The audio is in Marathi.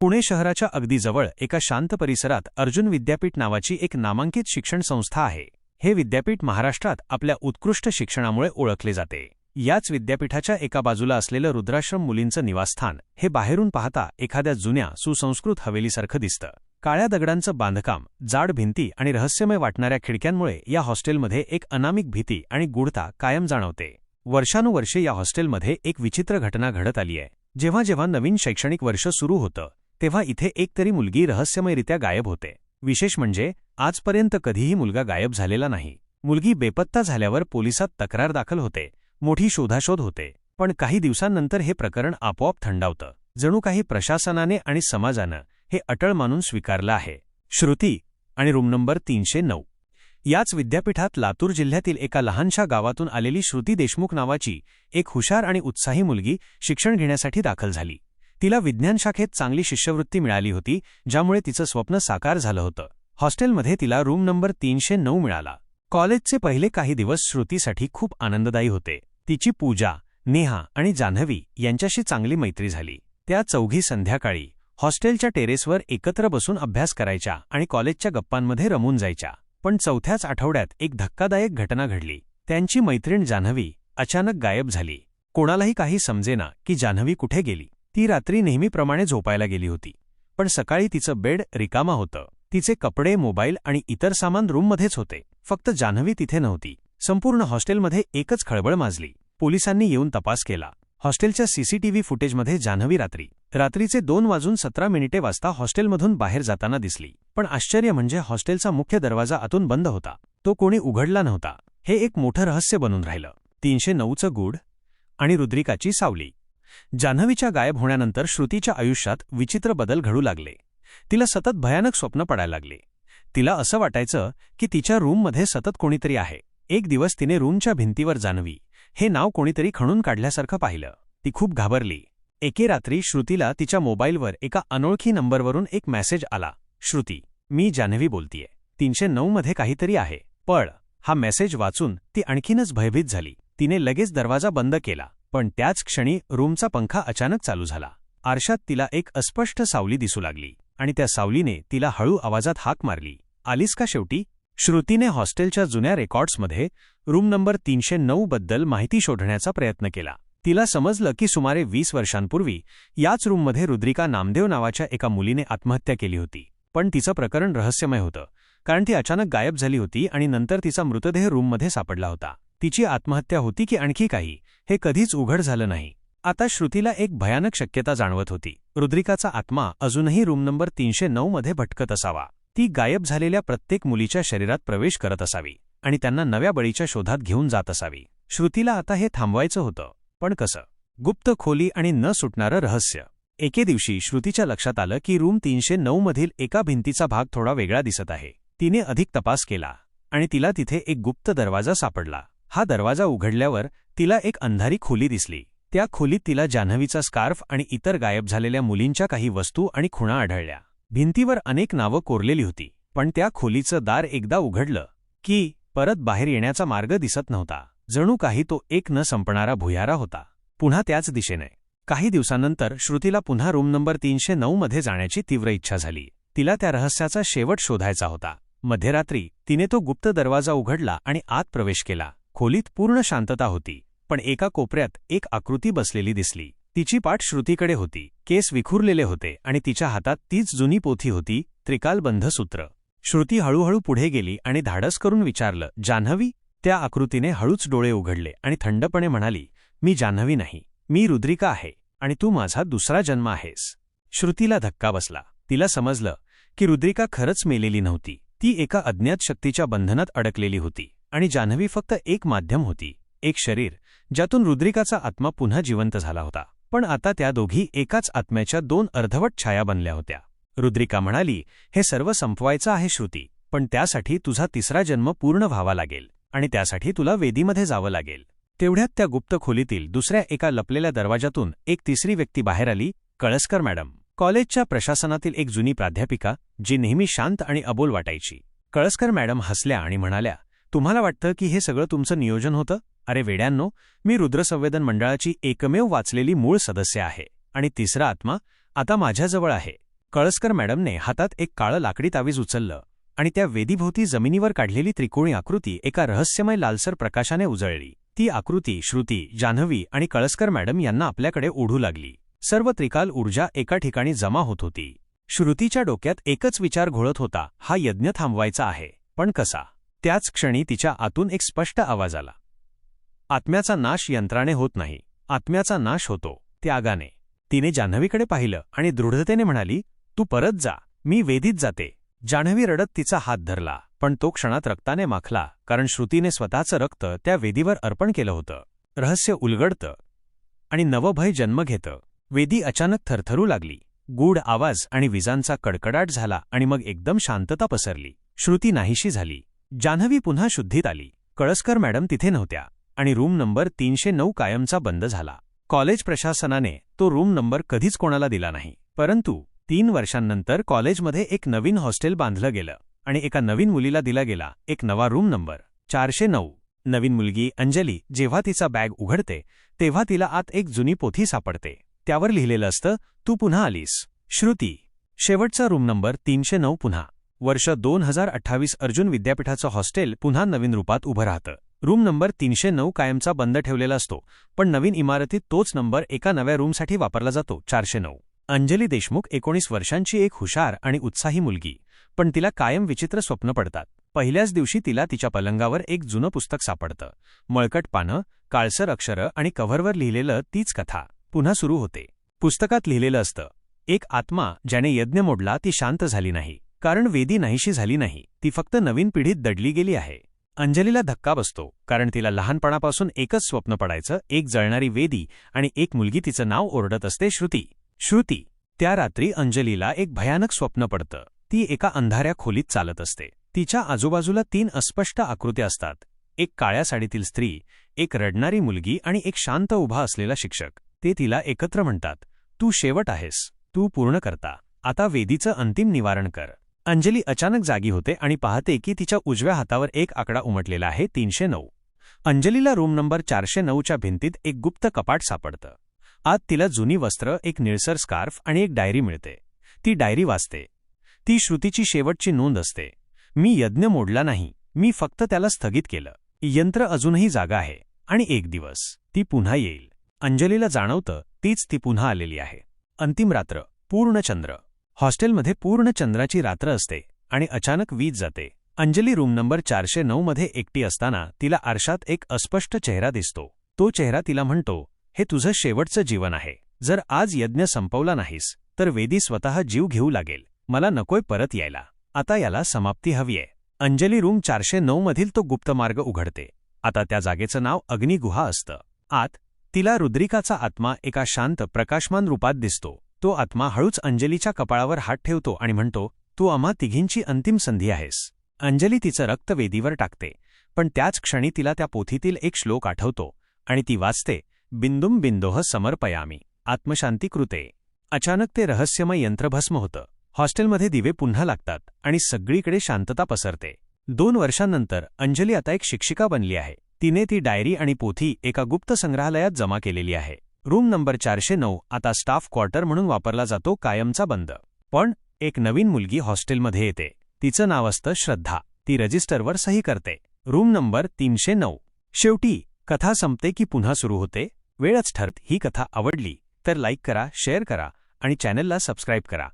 पुणे शहराच्या अगदी जवळ एका शांत परिसरात अर्जुन विद्यापीठ नावाची एक नामांकित शिक्षण संस्था आहे. हे विद्यापीठ महाराष्ट्रात आपल्या उत्कृष्ट शिक्षणामुळे ओळखले जाते. याच विद्यापीठाच्या एका बाजूला असलेलं रुद्राश्रम मुलींचं निवासस्थान हे बाहेरून पाहता एखाद्या जुन्या सुसंस्कृत हवेलीसारखं दिसतं. काळ्या दगडांचं बांधकाम जाड भिंती आणि रहस्यमय वाटणाऱ्या खिडक्यांमुळे या हॉस्टेलमध्ये एक अनामिक भीती आणि गूढता कायम जाणवते. वर्षानुवर्षे या हॉस्टेलमध्ये एक विचित्र घटना घडत आली आहे जेव्हा जेव्हा नवीन शैक्षणिक वर्ष सुरू होतं तेव्हा इथे एकतरी मुलगी रहस्यमयरित्या गायब होते. विशेष म्हणजे आजपर्यंत कधीही मुलगा गायब झालेला नाही. मुलगी बेपत्ता झाल्यावर पोलिसात तक्रार दाखल होते. मोठी शोधाशोध होते. पण काही दिवसांनंतर हे प्रकरण आपोआप थंडावतं. जणू काही प्रशासनाने आणि समाजानं हे अटळ मानून स्वीकारलं आहे. श्रुती आणि रूम नंबर तीनशे नऊ. याच विद्यापीठात लातूर जिल्ह्यातील एका लहानशा गावातून आलेली श्रुती देशमुख नावाची एक हुशार आणि उत्साही मुलगी शिक्षण घेण्यासाठी दाखल झाली. तिला विज्ञानशाखेत चांगली शिष्यवृत्ती मिळाली होती ज्यामुळे तिचं स्वप्न साकार झालं होतं. हॉस्टेलमध्ये तिला रूम नंबर तीनशे नऊ मिळाला. कॉलेजचे पहिले काही दिवस श्रुतीसाठी खूप आनंददायी होते. तिची पूजा नेहा आणि जान्हवी यांच्याशी चांगली मैत्री झाली. त्या चौघी संध्याकाळी हॉस्टेलच्या टेरेसवर एकत्र बसून अभ्यास करायच्या आणि कॉलेजच्या गप्पांमध्ये रमून जायच्या. पण चौथ्याच आठवड्यात एक धक्कादायक घटना घडली. त्यांची मैत्रीण जान्हवी अचानक गायब झाली. कोणालाही काही समजेना की जान्हवी कुठे गेली. ती रात्री नेहमीप्रमाणे झोपायला गेली होती. पण सकाळी तिचं बेड रिकामा होतं. तिचे कपडे मोबाईल आणि इतर सामान रूममध्येच होते. फक्त जान्हवी तिथे नव्हती. संपूर्ण हॉस्टेलमध्ये एकच खळबळ माजली. पोलिसांनी येऊन तपास केला. हॉस्टेलच्या सीसीटीव्ही फुटेजमध्ये जान्हवी रात्री. रात्रीचे दोन वाजून सतरा मिनिटे वाजता हॉस्टेलमधून बाहेर जाताना दिसली. पण आश्चर्य म्हणजे हॉस्टेलचा मुख्य दरवाजा आतून बंद होता. तो कोणी उघडला नव्हता. हे एक मोठं रहस्य बनून राहिलं. तीनशे नऊचं गूढ आणि रुद्रिकाची सावली. जान्हवीच्या गायब होण्यानंतर श्रुतीच्या आयुष्यात विचित्र बदल घडू लागले. तिला सतत भयानक स्वप्न पडायला लागले. तिला असं वाटायचं की तिच्या रूममध्ये सतत कोणीतरी आहे. एक दिवस तिने रूमच्या भिंतीवर जान्हवी हे नाव कोणीतरी खणून काढल्यासारखं पाहिलं. ती खूप घाबरली. एके रात्री श्रुतीला तिच्या मोबाईलवर एका अनोळखी नंबरवरून एक मेसेज आला. श्रुती मी जान्हवी बोलतीये. तीनशे नऊ मध्ये काहीतरी आहे. पळ. हा मेसेज वाचून ती आणखीनच भयभीत झाली. तिने लगेच दरवाजा बंद केला. पण त्याच क्षणी रूमचा पंखा अचानक चालू झाला. आरशात तिला एक अस्पष्ट सावली दिसू लागली आणि त्या सावलीने तिला हळू आवाजात हाक मारली. आलीस का शेवटी श्रुतीने हॉस्टेलच्या जुन्या रेकॉर्ड्समध्ये रूम नंबर तीनशे नऊ बद्दल माहिती शोधण्याचा प्रयत्न केला. तिला समजलं की सुमारे वीस वर्षांपूर्वी याच रूममध्ये रुद्रिका नामदेव नावाच्या एका मुलीने आत्महत्या केली होती. पण तिचं प्रकरण रहस्यमय होतं कारण ती अचानक गायब झाली होती आणि नंतर तिचा मृतदेह रूममध्ये सापडला होता. तिची आत्महत्या होती की आणखी काही हे कधीच उघड झालं नाही. आता श्रुतीला एक भयानक शक्यता जाणवत होती. रुद्रिकाचा आत्मा अजूनही रूम नंबर तीनशे नऊ मध्ये भटकत असावा. ती गायब झालेल्या प्रत्येक मुलीच्या शरीरात प्रवेश करत असावी आणि त्यांना नव्या बळीच्या शोधात घेऊन जात असावी. श्रुतीला आता हे थांबवायचं होतं. पण कसं? गुप्त खोली आणि न सुटणारं रहस्य. एके दिवशी श्रुतीच्या लक्षात आलं की रूम तीनशे नऊ मधील एका भिंतीचा भाग थोडा वेगळा दिसत आहे. तिने अधिक तपास केला आणि तिला तिथे एक गुप्त दरवाजा सापडला. हा दरवाजा उघडल्यावर तिला एक अंधारी खोली दिसली. त्या खोलीत तिला जान्हवीचा स्कार्फ आणि इतर गायब झालेल्या मुलींच्या काही वस्तू आणि खुणा आढळल्या. भिंतीवर अनेक नावं कोरलेली होती पण त्या खोलीचं दार एकदा उघडलं की परत बाहेर येण्याचा मार्ग दिसत नव्हता. जणू काही तो एक न संपणारा भुयारा होता. पुन्हा त्याच दिशेने. काही दिवसांनंतर श्रुतीला पुन्हा रूम नंबर तीनशे नऊ मध्ये जाण्याची तीव्र इच्छा झाली. तिला त्या रहस्याचा शेवट शोधायचा होता. मध्यरात्री तिने तो गुप्त दरवाजा उघडला आणि आत प्रवेश केला. खोलीत पूर्ण शांतता होती पण एका कोपऱ्यात एक आकृती बसलेली दिसली. तिची पाठ श्रुतीकडे होती. केस विखुरलेले होते आणि तिच्या हातात तीच जुनी पोथी होती त्रिकालबंध सूत्र श्रुती हळूहळू पुढे गेली आणि धाडस करून विचारलं जान्हवी? त्या आकृतीने हळूच डोळे उघडले आणि थंडपणे म्हणाली मी जान्हवी नाही. मी रुद्रिका आहे आणि तू माझा दुसरा जन्म आहेस. श्रुतीला धक्का बसला. तिला समजलं की रुद्रिका खरंच मेलेली नव्हती. ती एका अज्ञात शक्तीच्या बंधनात अडकलेली होती. आणि जान्हवी फक्त एक माध्यम होती एक शरीर ज्यातून रुद्रिकाचा आत्मा पुन्हा जिवंत झाला होता. पण आता त्या दोघी एकाच आत्म्याच्या दोन अर्धवट छाया बनल्या होत्या. रुद्रिका म्हणाली हे सर्व संपवायचं आहे श्रुती पण त्यासाठी तुझा तिसरा जन्म पूर्ण व्हावा लागेल आणि त्यासाठी तुला वेदीमध्ये जावं लागेल. तेवढ्यात त्या गुप्त खोलीतील दुसऱ्या एका लपलेल्या दरवाजातून एक तिसरी व्यक्ती बाहेर आली कळसकर मॅडम. कॉलेजच्या प्रशासनातील एक जुनी प्राध्यापिका जी नेहमी शांत आणि अबोल वाटायची. कळसकर मॅडम हसल्या आणि म्हणाल्या तुम्हाला वाटतं की हे सगळं तुमचं नियोजन होतं? अरे वेड्यांनो मी रुद्रसंवेदन मंडळाची एकमेव वाचलेली मूळ सदस्य आहे आणि तिसरा आत्मा आता माझ्याजवळ आहे. कळसकर मॅडमने हातात एक काळं लाकडी तावीज उचललं आणि त्या वेदीभोवती जमिनीवर काढलेली त्रिकोणी आकृती एका रहस्यमय लालसर प्रकाशाने उजळली. ती आकृती श्रुती जान्हवी आणि कळसकर मॅडम यांना आपल्याकडे ओढू लागली. सर्व त्रिकाल ऊर्जा एका ठिकाणी जमा होत होती. श्रुतीच्या डोक्यात एकच विचार घोळत होता हा यज्ञ थांबवायचा आहे. पण कसा? त्याच क्षणी तिच्या आतून एक स्पष्ट आवाज आला. आत्म्याचा नाश यंत्राने होत नाही. आत्म्याचा नाश होतो त्यागाने. तिने जान्हवीकडे पाहिलं आणि दृढतेने म्हणाली तू परत जा. मी वेदीत जाते. जान्हवी रडत तिचा हात धरला पण तो क्षणात रक्ताने माखला कारण श्रुतीने स्वतःचं रक्त त्या वेदीवर अर्पण केलं होतं. रहस्य उलगडतं आणि नवभय जन्म घेतं. वेदी अचानक थरथरू लागली. गूढ आवाज आणि विजांचा कडकडाट झाला आणि मग एकदम शांतता पसरली. श्रुती नाहीशी झाली. जान्हवी पुन्हा शुद्धीत आली. कळसकर मॅडम तिथे नव्हत्या आणि रूम नंबर तीनशे नऊ कायमचा बंद झाला. कॉलेज प्रशासनाने तो रूम नंबर कधीच कोणाला दिला नाही. परंतु तीन वर्षांनंतर कॉलेजमध्ये एक नवीन हॉस्टेल बांधलं गेलं आणि एका नवीन मुलीला दिला गेला एक नवा रूम नंबर चारशे नऊ. नवीन मुलगी अंजली जेव्हा तिचा बॅग उघडते तेव्हा तिला आत एक जुनी पोथी सापडते. त्यावर लिहिलेलं असतं तू पुन्हा आलीस. श्रुती. शेवटचा रूम नंबर तीनशे नऊ पुन्हा. वर्ष दोन हजार अठ्ठावीस अर्जुन विद्यापीठाचं हॉस्टेल पुन्हा नवीन रूपात उभं राहतं. रूम नंबर तीनशे नऊ कायमचा बंद ठेवलेला असतो पण नवीन इमारतीत तोच नंबर एका नव्या रूमसाठी वापरला जातो चारशे नऊ. अंजली देशमुख एकोणीस वर्षांची एक हुशार आणि उत्साही मुलगी पण तिला कायम विचित्र स्वप्न पडतात. पहिल्याच दिवशी तिला तिच्या पलंगावर एक जुनं पुस्तक सापडतं. मळकट पानं काळसर अक्षरं आणि कव्हरवर लिहिलेलं तीच कथा पुन्हा सुरू होते. पुस्तकात लिहिलेलं असतं एक आत्मा ज्याने यज्ञ मोडला ती शांत झाली नाही. कारण वेदी नाहीशी झाली नाही ती फक्त नवीन पिढीत दडली गेली आहे. अंजलीला धक्का बसतो कारण तिला लहानपणापासून एकच स्वप्न पडायचं एक जळणारी वेदी आणि एक मुलगी तिचं नाव ओरडत असते श्रुती. श्रुती त्या रात्री अंजलीला एक भयानक स्वप्न पडतं. ती एका अंधाऱ्या खोलीत चालत असते. तिच्या आजूबाजूला तीन अस्पष्ट आकृत्या असतात. एक काळ्या साडीतील स्त्री एक रडणारी मुलगी आणि एक शांत उभा असलेला शिक्षक. ते तिला एकत्र म्हणतात तू शेवट आहेस तू पूर्ण करता. आता वेदीचं अंतिम निवारण कर. अंजली अचानक जागी होते आणि पाहते की तिच्या उजव्या हातावर एक आकडा उमटलेला आहे तीनशे नऊ. अंजलीला रूम नंबर चारशे नऊच्या भिंतीत एक गुप्त कपाट सापडतं. आत तिला जुनी वस्त्र एक निळसर स्कार्फ आणि एक डायरी मिळते. ती डायरी वाचते. ती श्रुतीची शेवटची नोंद असते. मी यज्ञ मोडला नाही मी फक्त त्याला स्थगित केलं. यंत्र अजूनही जागा आहे आणि एक दिवस ती पुन्हा येईल. अंजलीला जाणवतं तीच ती पुन्हा आलेली आहे. अंतिम रात्र पूर्ण चंद्र हॉस्टेलमध्ये पूर्ण चंद्राची रात्र असते आणि अचानक वीज जाते. अंजली रूम नंबर चारशे नऊमध्ये एकटी असताना तिला आरशात एक अस्पष्ट चेहरा दिसतो. तो चेहरा तिला म्हणतो हे तुझं शेवटचं जीवन आहे. जर आज यज्ञ संपवला नाहीस तर वेदी स्वतः जीव घेऊ लागेल. मला नकोय परत यायला. आता याला समाप्ती हवीये अंजली रूम चारशे नऊ मधील तो गुप्तमार्ग उघडते. आता त्या जागेचं नाव अग्निगुहा असतं. आत तिला रुद्रिकाचा आत्मा एका शांत प्रकाशमान रूपात दिसतो. तो आत्मा हळूच अंजलीच्या कपाळावर हात ठेवतो आणि म्हणतो तू आम्हा तिघींची अंतिम संधी आहेस. अंजली तिचं रक्त वेदीवर टाकते पण त्याच क्षणी तिला त्या पोथीतील एक श्लोक आठवतो आणि ती वाचते बिंदुम बिंदोह समर्पयामी आत्मशांती कृते. अचानक ते रहस्यमय यंत्रभस्म होतं. हॉस्टेलमध्ये दिवे पुन्हा लागतात आणि सगळीकडे शांतता पसरते. दोन वर्षांनंतर अंजली आता एक शिक्षिका बनली आहे. तिने ती डायरी आणि पोथी एका गुप्त संग्रहालयात जमा केलेली आहे. रूम नंबर चारशे नऊ आता स्टाफ क्वार्टर म्हणून वापरला जातो कायमचा बंद. पण एक नवीन मुलगी हॉस्टेलमध्ये येते. तिचं नाव असतं श्रद्धा. ती रजिस्टरवर सही करते. रूम नंबर तीनशे नऊ. शेवटी कथा संपते की पुन्हा सुरू होते? वेळच ठरत ही कथा आवडली तर लाईक करा शेअर करा आणि चॅनलला सबस्क्राईब करा.